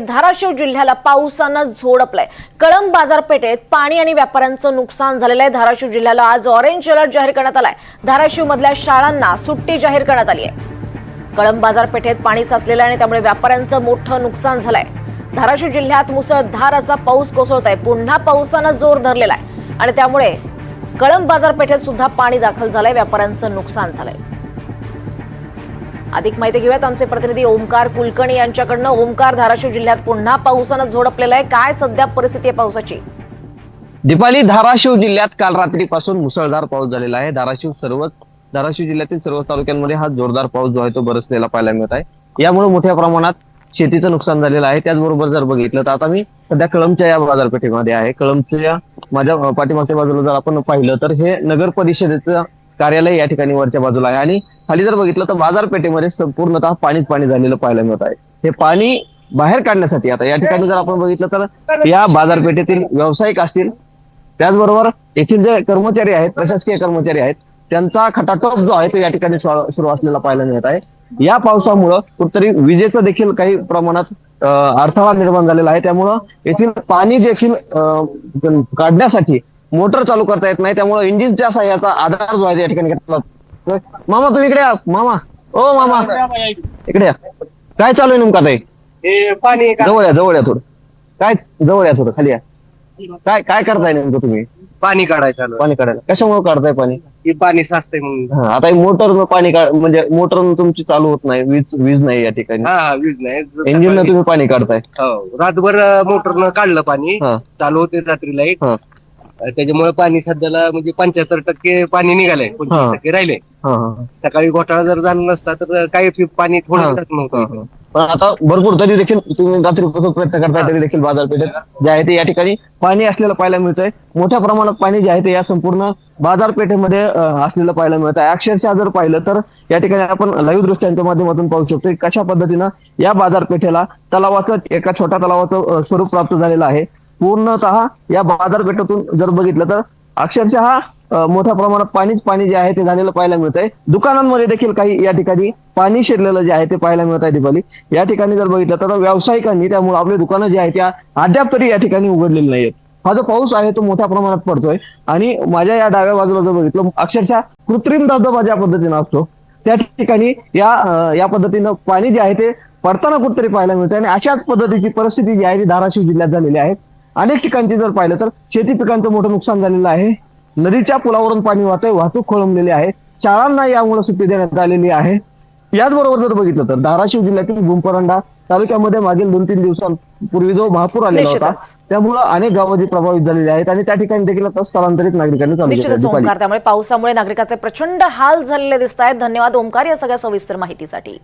धाराशिव जिल्ह्याला पावसानं झोडपलंय. कळंब बाजारपेठेत पाणी आणि व्यापाऱ्यांचं नुकसान झालेलं आहे. धाराशिव जिल्ह्याला आज ऑरेंज अलर्ट जाहीर करण्यात आलाय. धाराशिव मधल्या शाळांना सुट्टी जाहीर करण्यात आली आहे. कळंब बाजारपेठेत पाणी साचलेलं आहे आणि त्यामुळे व्यापाऱ्यांचं मोठं नुकसान झालंय. धाराशिव जिल्ह्यात मुसळधार असा पाऊस कोसळत आहे पुन्हा पावसानं जोर धरलेला आहे. आणि त्यामुळे कळंब बाजारपेठेत सुद्धा पाणी दाखल झालंय. व्यापाऱ्यांचं नुकसान झालंय. अधिक माहिती घेऊयात. आमचे प्रतिनिधी ओमकार कुलकर्णी यांच्याकडनं. ओमकार धाराशिव जिल्ह्यात पुन्हा पावसानं झोडपलेला आहे काय सध्या परिस्थिती आहे पावसाची? दीपाली धाराशिव जिल्ह्यात काल रात्रीपासून मुसळधार पाऊस झालेला आहे. धाराशिव सर्वच धाराशिव जिल्ह्यातील सर्व तालुक्यांमध्ये हा जोरदार पाऊस जो आहे तो बरसलेला पाहायला मिळत आहे. यामुळे मोठ्या प्रमाणात शेतीचं नुकसान झालेलं आहे. त्याचबरोबर जर बघितलं तर आता मी सध्या कळमच्या या बाजारपेठेमध्ये आहे. कळमच्या माझ्या पाठीमागच्या बाजूला जर आपण पाहिलं तर हे नगर परिषदेचं कार्यालय या ठिकाणी वरच्या बाजूला आहे. आणि खाली जर बघितलं तर बाजारपेठेमध्ये संपूर्णतः पाणीच पाणी झालेलं पाहायला मिळत आहे. हे पाणी बाहेर काढण्यासाठी आता या ठिकाणी जर आपण बघितलं तर या बाजारपेठेतील व्यावसायिक असतील त्याचबरोबर येथील जे कर्मचारी आहेत प्रशासकीय कर्मचारी आहेत त्यांचा खटाटोप जो आहे तो या ठिकाणी सुरू असलेला पाहायला मिळत आहे. या पावसामुळं कुठतरी विजेचं देखील काही प्रमाणात अडथळा निर्माण झालेला आहे. त्यामुळं येथील पाणी देखील काढण्यासाठी मोटर चालू करता येत नाही त्यामुळे इंजिनच्या साह्याचा आधार जो आहे या ठिकाणी घेतला. मामा तुम्ही इकडे या. मामा. ओ मामा. इकडे या. काय चालू आहे नेमका ताई पाणी का- जवळ या जवळ या थोडं. काय जवळ या थोडं खाली या. काय काय करताय नेमकं तुम्ही? पाणी काढायचं. पाणी काढायला. कशामुळे काढताय पाणी? हे पाणी साचतंय म्हणून. हा, आता मोटर पाणी काढ म्हणजे मोटर तुमची चालू होत नाही वीज वीज नाही या ठिकाणी. हा हा, वीज नाही. इंजिन तुम्ही पाणी काढताय. हो रातभर मोटरनं काढलं पाणी. हा. चालू होते रात्री लाइट. हा. त्याच्यामुळे पाणी सध्याला म्हणजे पंच्याहत्तर टक्के पाणी निघालंय. पंचवीस टक्के राहिले हा, हा, सकाळी घोटाळा जर झाला नसता तर काही फि- पाणी. थोडं नव्हतं. पण आता भरपूर तरी देखील तुम्ही रात्रीपासून प्रयत्न करताय तरी देखील बाजारपेठेत जे आहे ते या ठिकाणी पाणी असलेलं पाहायला मिळतंय मोठ्या प्रमाणात पाणी जे आहे ते या संपूर्ण बाजारपेठेमध्ये अं, असलेलं पाहायला मिळत आहे अक्षरशः जर पाहिलं तर या ठिकाणी आपण लाईव्ह दृश्यांच्या माध्यमातून पाहू शकतो की कशा पद्धतीनं या बाजारपेठेला तलावाचं एका छोट्या तलावाचं अं, स्वरूप प्राप्त झालेलं आहे पूर्णतः या बाजारपेठेतून जर बघितलं तर अक्षरशः मोठ्या प्रमाणात पाणीच पाणी जे आहे ते झालेलं पाहायला मिळत आहे दुकानांमध्ये देखील काही या ठिकाणी पाणी शिरलेलं जे आहे ते पाहायला मिळत आहे दीपाली या ठिकाणी जर बघितलं तर व्यावसायिकांनी त्यामुळे आपली दुकानं जी आहेत त्या अद्याप तरी या ठिकाणी उघडलेली नाहीयेत. हा जो पाऊस आहे तो मोठ्या प्रमाणात पडतोय आणि माझ्या या डाव्या बाजूला जर बघितलं अक्षरशः कृत्रिम धबधबा ज्या पद्धतीनं असतो त्या ठिकाणी या या पद्धतीनं पाणी जे आहे ते पडताना कुठेतरी पाहायला मिळतं आणि अशाच पद्धतीची परिस्थिती जी आहे ती धाराशिव जिल्ह्यात झालेली आहे. अनेक ठिकाणची जर पाहिलं तर शेती पिकांचं मोठं नुकसान झालेलं आहे नदीच्या पुलावरून पाणी वाहतंय वाहतूक खोळंबलेली आहे शाळांना यामुळे सुट्टी देण्यात आलेली आहे याचबरोबर जर बघितलं तर धाराशिव जिल्ह्यातील भूमपरंडा तालुक्यामध्ये मागील दोन तीन दिवसांपूर्वी जो महापूर आलेला होता. त्यामुळे अनेक गावं जी प्रभावित झालेली आहेत आणि त्या ठिकाणी देखील आता स्थलांतरित नागरिकांनी. निश्चितच. ओंकार त्यामुळे पावसामुळे नागरिकाचे प्रचंड हाल झालेले दिसत आहेत धन्यवाद ओंकार या सगळ्या सविस्तर माहितीसाठी